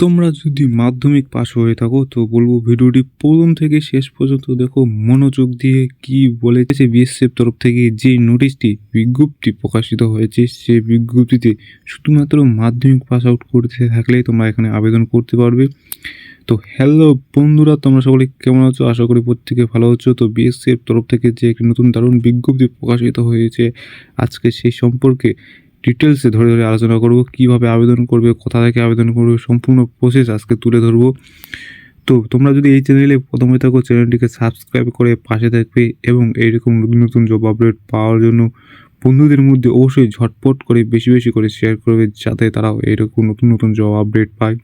তোমরা যদি মাধ্যমিক পাশ হয়ে থাকো, তো বলব ভিডিওটি প্রথম থেকে শেষ পর্যন্ত দেখো। মনোযোগ দিয়ে কি বলেছে বিএসএফ তরফ থেকে যে নোটিশটি বিজ্ঞপ্তি প্রকাশিত হয়েছে সেই বিজ্ঞপ্তিতে শুধুমাত্র মাধ্যমিক পাস আউট করতে থাকলেই তোমরা এখানে আবেদন করতে পারবে। তো হ্যালো বন্ধুরা, তোমরা সকলে কেমন আছো? আশা করি প্রত্যেকে ভালো আছো। তো বিএসএফ তরফ থেকে যে একটি নতুন দারুণ বিজ্ঞপ্তি প্রকাশিত হয়েছে, আজকে সেই সম্পর্কে ডিটেলসে ধরে ধরে আলোচনা করব, কীভাবে আবেদন করবে, কোথা থেকে আবেদন করবে, সম্পূর্ণ প্রসেস আজকে তুলে ধরবো। তো তোমরা যদি এই চ্যানেলে প্রথমে থাকো চ্যানেলটিকে সাবস্ক্রাইব করে পাশে থাকবে এবং এইরকম নতুন নতুন জব আপডেট পাওয়ার জন্য বন্ধুদের মধ্যে অবশ্যই ঝটপট করে বেশি বেশি করে শেয়ার করবে, যাতে তারাও এইরকম নতুন নতুন জব আপডেট পায়।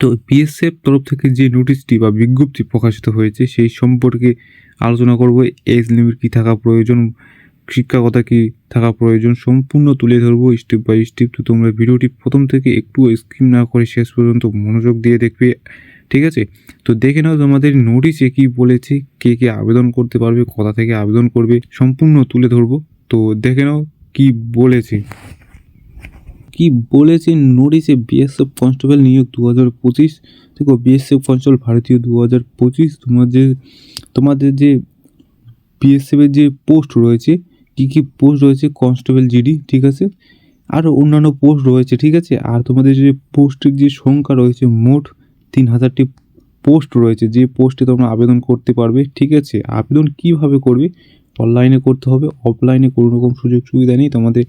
তো বিএসএফ তরফ থেকে যে নোটিশটি বা বিজ্ঞপ্তি প্রকাশিত হয়েছে, সেই সম্পর্কে আলোচনা করব এজ লিমিট কী থাকা প্রয়োজন শিক্ষাগতা কী থাকা প্রয়োজন সম্পূর্ণ তুলে ধরবো স্টেপ বাই স্টেপ তো তোমরা ভিডিওটি প্রথম থেকে একটু স্কিম না করে শেষ পর্যন্ত মনোযোগ দিয়ে দেখবে, ঠিক আছে? তো দেখে নাও তোমাদের নোটিশে কী বলেছে, কে কে আবেদন করতে পারবে, কোথা থেকে আবেদন করবে, সম্পূর্ণ তুলে ধরবো। তো দেখে নাও কী বলেছে। কি বলেছে নোটিশে বিএসএফ কনস্টেবল নিয়োগ দু হাজার পঁচিশ। দেখো বিএসএফ কনস্টেবল ভারতীয় দু হাজার পঁচিশ। তোমাদের তোমাদের যে বিএসএফের যে পোস্ট রয়েছে কী কী পোস্ট রয়েছে কনস্টেবল জিডি ঠিক আছে? আরও অন্যান্য পোস্ট রয়েছে, ঠিক আছে? আর তোমাদের যে পোস্টের যে সংখ্যা রয়েছে মোট তিন হাজারটি পোস্ট রয়েছে, যে পোস্টে তোমরা আবেদন করতে পারবে, ঠিক আছে? আবেদন কীভাবে করবে? অনলাইনে করতে হবে। অফলাইনে কোনো রকম সুযোগ সুবিধা নেই। তোমাদের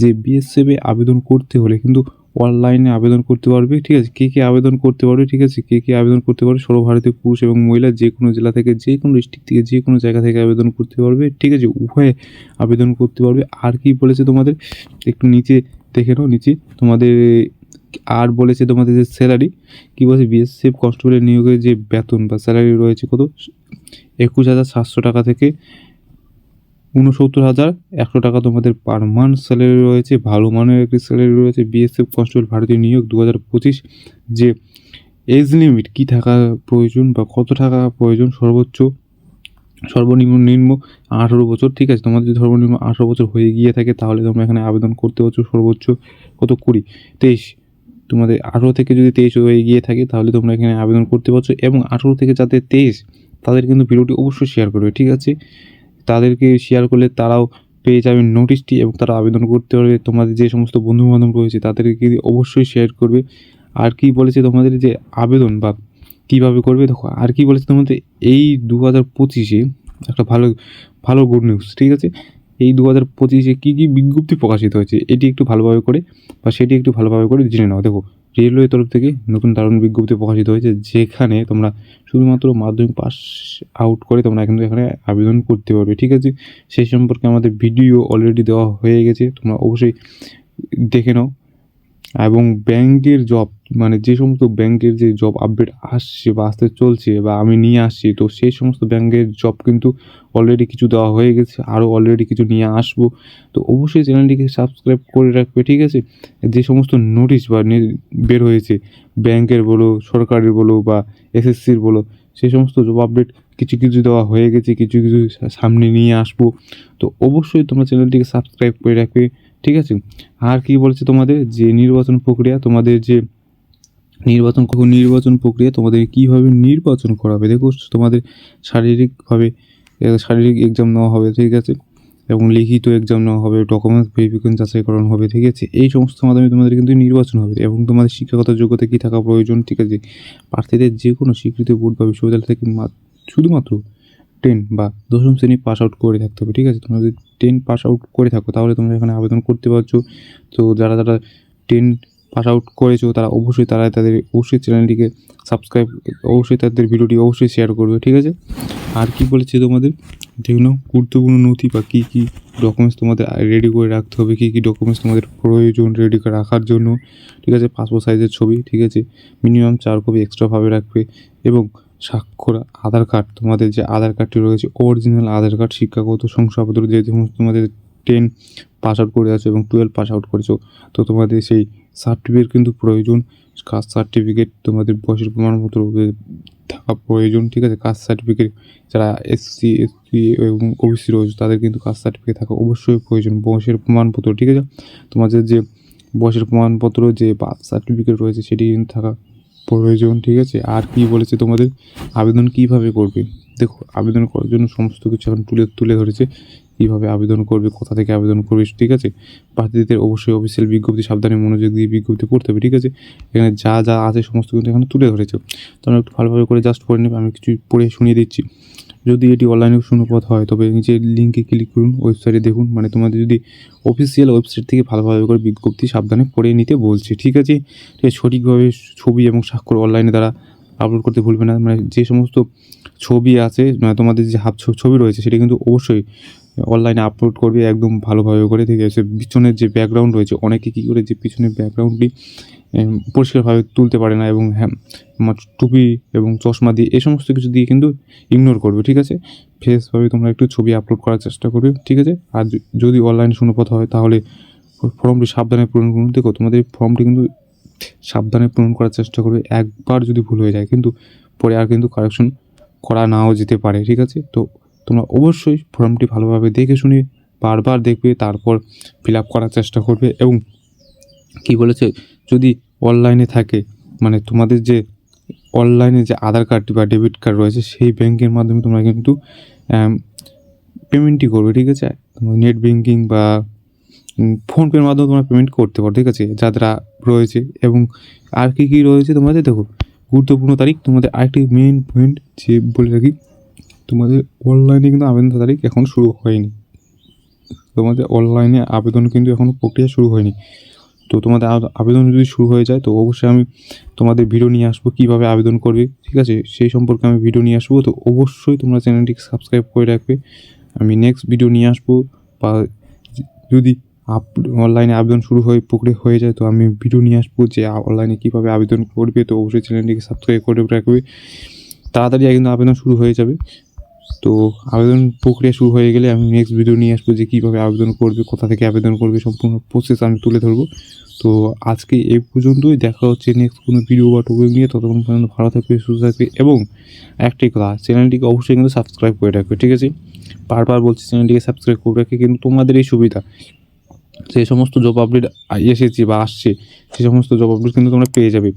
যে বিএসএফে আবেদন করতে হলে, কিন্তু অনলাইনে আবেদন করতে পারবে, ঠিক আছে? কে কে আবেদন করতে পারবে, ঠিক আছে? কে কে আবেদন করতে পারবে সর্বভারতীয় পুরুষ এবং মহিলা যে কোনো জেলা থেকে, যে কোনো ডিস্ট্রিক্ট থেকে, যে কোনো জায়গা থেকে আবেদন করতে পারবে, ঠিক আছে? উভয়ে আবেদন করতে পারবে। আর কি বলেছে তোমাদের? একটু নিচে দেখে নাও, নিচে। তোমাদের আর বলেছে তোমাদের যে স্যালারি কী বলছে? বিএসএফ কনস্টেবলের নিয়োগের যে বেতন বা স্যালারি রয়েছে কত? একুশ হাজার সাতশো টাকা থেকে উনসত্তর হাজার একশো টাকা তোমাদের পার মান্থ স্যালারি রয়েছে, ভালো মানের একটি স্যালারি রয়েছে বিএসএফ কনস্টেবল ভারতীয় নিয়োগ দু হাজার পঁচিশ, যে এজ লিমিট কী থাকা প্রয়োজন বা কত টাকা প্রয়োজন সর্বোচ্চ, সর্বনিম্ন নিম্ন আঠারো বছর, ঠিক আছে? তোমাদের যদি সর্বনিম্ন আঠারো বছর হয়ে গিয়ে থাকে, তাহলে তোমরা এখানে আবেদন করতে পারছ সর্বোচ্চ কত কুড়ি, তেইশ। তোমাদের আঠেরো থেকে যদি তেইশ হয়ে গিয়ে থাকে, তাহলে তোমরা এখানে আবেদন করতে পারছ এবং আঠেরো থেকে যাতে তেইশ, তাদের কিন্তু ভিডিওটি অবশ্যই শেয়ার করবে, ঠিক আছে? তাদেরকে শেয়ার করলে তারাও পেয়ে যাবে নোটিশটি এবং তারা আবেদন করতে পারবে। তোমাদের যে সমস্ত বন্ধু বান্ধব রয়েছে, তাদেরকে অবশ্যই শেয়ার করবে। আর কি বলেছে তোমাদের যে আবেদন বা কীভাবে করবে? দেখো, আর কি বলেছে তোমাদের, এই দু হাজার পঁচিশে একটা ভালো ভালো গুড নিউজ ঠিক আছে? এই দু হাজার পঁচিশে কী কী বিজ্ঞপ্তি প্রকাশিত হয়েছে, এটি একটু ভালোভাবে করে বা সেটি একটু ভালোভাবে করে জেনে নাও। দেখো রেলওয়ে তরফ থেকে নতুন দারুণ বিজ্ঞপ্তি প্রকাশিত হয়েছে, যেখানে তোমরা শুধুমাত্র মাধ্যমিক পাস আউট করে তোমরা এখন এখানে আবেদন করতে পারবে, ঠিক আছে? সেই সম্পর্কে আমাদের ভিডিও অলরেডি দেওয়া হয়ে গেছে, তোমরা অবশ্যই দেখে নাও। এবং ব্যাংকের জব মানে যে সমস্ত ব্যাংকের যে জব আপডেট আসছে বা আসতে চলছে বা আমি নিয়ে আসছি, তো সেই সমস্ত ব্যাংকের জব কিন্তু অলরেডি কিছু দেওয়া হয়ে গেছে আরও অলরেডি কিছু নিয়ে আসব। তো অবশ্যই চ্যানেলটিকে সাবস্ক্রাইব করে রাখবে, ঠিক আছে? যে সমস্ত নোটিশ বা বের হয়েছে, ব্যাংকের বলো, সরকারের বলো বা এসএসসির বলো, সেই সমস্ত জব আপডেট কিছু কিছু দেওয়া হয়ে গেছে, কিছু কিছু সামনে নিয়ে আসব। তো অবশ্যই তোমরা চ্যানেলটিকে সাবস্ক্রাইব করে রাখবে। ঠিক আছে? আর কি বলছে তোমাদের? যে নির্বাচন প্রক্রিয়া, তোমাদের যে নির্বাচন নির্বাচন প্রক্রিয়া তোমাদের কীভাবে নির্বাচন করা হবে? দেখো, তোমাদের শারীরিকভাবে শারীরিক এক্সাম নেওয়া হবে, ঠিক আছে? এবং লিখিত এক্সাম নেওয়া হবে ডকুমেন্টস ভেরিফিকেশন যাচাইকরণ হবে, ঠিক আছে? এই সমস্ত মাধ্যমে তোমাদের কিন্তু নির্বাচন হবে এবং তোমাদের শিক্ষাগত যোগ্যতা কী থাকা প্রয়োজন, ঠিক আছে? প্রার্থীদের যে কোনো স্বীকৃত বোর্ড বা বিশ্ববিদ্যালয় থেকে শুধুমাত্র টেন বা দশম শ্রেণি পাস আউট করে থাকতে হবে, ঠিক আছে? তোমরা যদি টেন পাস আউট করে থাকো, তাহলে তোমরা এখানে আবেদন করতে পারছ। তো যারা যারা টেন পাস আউট করেছ, তারা অবশ্যই, তারা তাদের, অবশ্যই চ্যানেলটিকে সাবস্ক্রাইব অবশ্যই তাদের ভিডিওটি অবশ্যই শেয়ার করবে, ঠিক আছে? আর কি বলেছে তোমাদের? দেখুন গুরুত্বপূর্ণ নথি বা কী কী ডকুমেন্টস তোমাদের রেডি করে রাখতে হবে, কী কী ডকুমেন্টস তোমাদের প্রয়োজন রেডি করে রাখার জন্য, ঠিক আছে? পাসপোর্ট সাইজের ছবি, ঠিক আছে? মিনিমাম চার কপি এক্সট্রাভাবে রাখবে এবং স্বাক্ষর, আধার কার্ড, তোমাদের যে আধার কার্ডটি রয়েছে অরিজিনাল আধার কার্ড, শিক্ষাগত শংসাপত্র, যে সমস্ত তোমাদের টেন পাস আউট করে আছো এবং টুয়েলভ পাস আউট করেছ, তো তোমাদের সেই সার্টিফিকেট কিন্তু প্রয়োজন। কাস্ট সার্টিফিকেট তোমাদের বয়সের প্রমাণপত্র থাকা প্রয়োজন, ঠিক আছে? কাস্ট সার্টিফিকেট যারা এসসি এসসি এবং ওবিসি রয়েছে, তাদের কিন্তু কাস্ট সার্টিফিকেট থাকা অবশ্যই প্রয়োজন, বয়সের প্রমাণপত্র, ঠিক আছে? তোমাদের যে বয়সের প্রমাণপত্র, যে বার্থ সার্টিফিকেট রয়েছে, সেটি কিন্তু থাকা প্রয়োজন ঠিক আছে? আর কি বলেছে তোমাদের? আবেদন কীভাবে করবে? দেখো, আবেদন করার জন্য সমস্ত কিছু এখন তুলে তুলে ধরেছে। কীভাবে আবেদন করবে, কোথা থেকে আবেদন করবে, ঠিক আছে? প্রার্থীদের অবশ্যই অফিসিয়াল বিজ্ঞপ্তি, সাবধানে মনোযোগ দিয়ে বিজ্ঞপ্তি পড়তে হবে, ঠিক আছে? এখানে যা যা আছে, সমস্ত কিন্তু এখানে তুলে ধরেছে। তোমরা একটু ভালোভাবে করে জাস্ট পড়ে নেবে, আমি কিছু পড়ে শুনিয়ে দিচ্ছি। যদি এটি অনলাইনে শূন্যপদ হয়, তবে নিচের লিঙ্কে ক্লিক করুন ওয়েবসাইটে দেখুন। মানে তোমাদের যদি অফিসিয়াল ওয়েবসাইট থেকে ভালোভাবে করে বিজ্ঞপ্তি সাবধানে পড়ে নিতে বলছে, ঠিক আছে? সঠিকভাবে ছবি এবং স্বাক্ষর অনলাইনে দ্বারা আপলোড করতে ভুলবে না। মানে যে সমস্ত ছবি আছে মানে তোমাদের যে হাফ ছবি রয়েছে, সেটা কিন্তু অবশ্যই অনলাইনে আপলোড করবে, একদম ভালোভাবে করে। ঠিক আছে? পিছনের যে ব্যাকগ্রাউন্ড রয়েছে, অনেকে কী করে যে পিছনের ব্যাকগ্রাউন্ডটি পরিষ্কারভাবে তুলতে পারে না এবং হ্যাঁ টুপি এবং চশমা দিয়ে এই সমস্ত কিছু দিয়ে কিন্তু ইগনোর করবে, ঠিক আছে? ফেসভাবে তোমরা একটু ছবি আপলোড করার চেষ্টা করবে, ঠিক আছে? আর যদি অনলাইনে শূন্যপথ হয় তাহলে ফর্মটি সাবধানে পূরণ করুন। দেখো, তোমাদের ফর্মটি কিন্তু সাবধানে পূরণ করার চেষ্টা করবে, একবার যদি ভুল হয়ে যায়, কিন্তু পরে আর কিন্তু কারেকশন করা নাও যেতে পারে, ঠিক আছে? তো তোমরা অবশ্যই ফর্মটি ভালোভাবে দেখে শুনে বারবার দেখবে, তারপর ফিল আপ করার চেষ্টা করবে এবং কি বলেছে? যদি অনলাইনে থাকে মানে তোমাদের যে অনলাইনে যে আধার কার্ডটি বা ডেবিট কার্ড রয়েছে, সেই ব্যাংকের মাধ্যমে তোমরা কিন্তু পেমেন্টই করবে, ঠিক আছে? তোমার নেট ব্যাঙ্কিং বা ফোনপের মাধ্যমে তোমরা পেমেন্ট করতে পারো, ঠিক আছে? যারা রয়েছে এবং আর কী কী রয়েছে তোমাদের? দেখো, গুরুত্বপূর্ণ তারিখ, তোমাদের আরেকটি মেন পয়েন্ট যে বলে রাখি, তোমাদের অনলাইনে কিন্তু আবেদন তারিখ এখন শুরু হয়নি। তোমাদের অনলাইনে আবেদন কিন্তু এখনও প্রক্রিয়া শুরু হয়নি। তো তোমাদের আবেদন যদি শুরু হয়ে যায়, তো অবশ্যই আমি তোমাদের ভিডিও নিয়ে আসব, কীভাবে আবেদন করবে, ঠিক আছে? সেই সম্পর্কে আমি ভিডিও নিয়ে আসব, তো অবশ্যই তোমরা চ্যানেলটিকে সাবস্ক্রাইব করে রাখবে। আমি নেক্সট ভিডিও নিয়ে আসব, বা যদি আপ অনলাইনে আবেদন শুরু হয়ে, প্রক্রিয়া হয়ে যায়, তো আমি ভিডিও নিয়ে আসব যে অনলাইনে কীভাবে আবেদন করবে, তো অবশ্যই চ্যানেলটিকে সাবস্ক্রাইব করে রাখবে। তাড়াতাড়ি কিন্তু আবেদন শুরু হয়ে যাবে। তো আবেদন প্রক্রিয়া শুরু হয়ে গেলে আমি নেক্সট ভিডিও নিয়ে আসব যে কীভাবে আবেদন করবে, কোথা থেকে আবেদন করবে, সম্পূর্ণ প্রসেস আমি তুলে ধরবো। তো আজকে এই পর্যন্তই, দেখা হচ্ছে নেক্সট কোনো ভিডিও বা টপিক নিয়ে। ততক্ষণ পর্যন্ত ভালো থাকবে, সুস্থ থাকবে এবং একটাই কথা চ্যানেলটিকে অবশ্যই কিন্তু সাবস্ক্রাইব করে রাখবে, ঠিক আছে? বারবার বলছি চ্যানেলটিকে সাবস্ক্রাইব করে রাখে, কিন্তু তোমাদের এই সুবিধা। যে সমস্ত জব আপডেট এসেছে বা আসছে, সেই সমস্ত জব আপডেট কিন্তু তোমরা পেয়ে যাবে।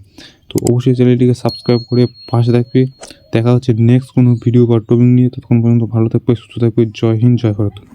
তো অবশ্যই চ্যানেলটিকে সাবস্ক্রাইব করে পাশে থাকবে। দেখা হচ্ছে নেক্সট কোনো ভিডিও বা টপিক নিয়ে। ততক্ষণ পর্যন্ত ভালো থাকবে, সুস্থ থাকবে। জয় হিন্দ, জয় ভারত।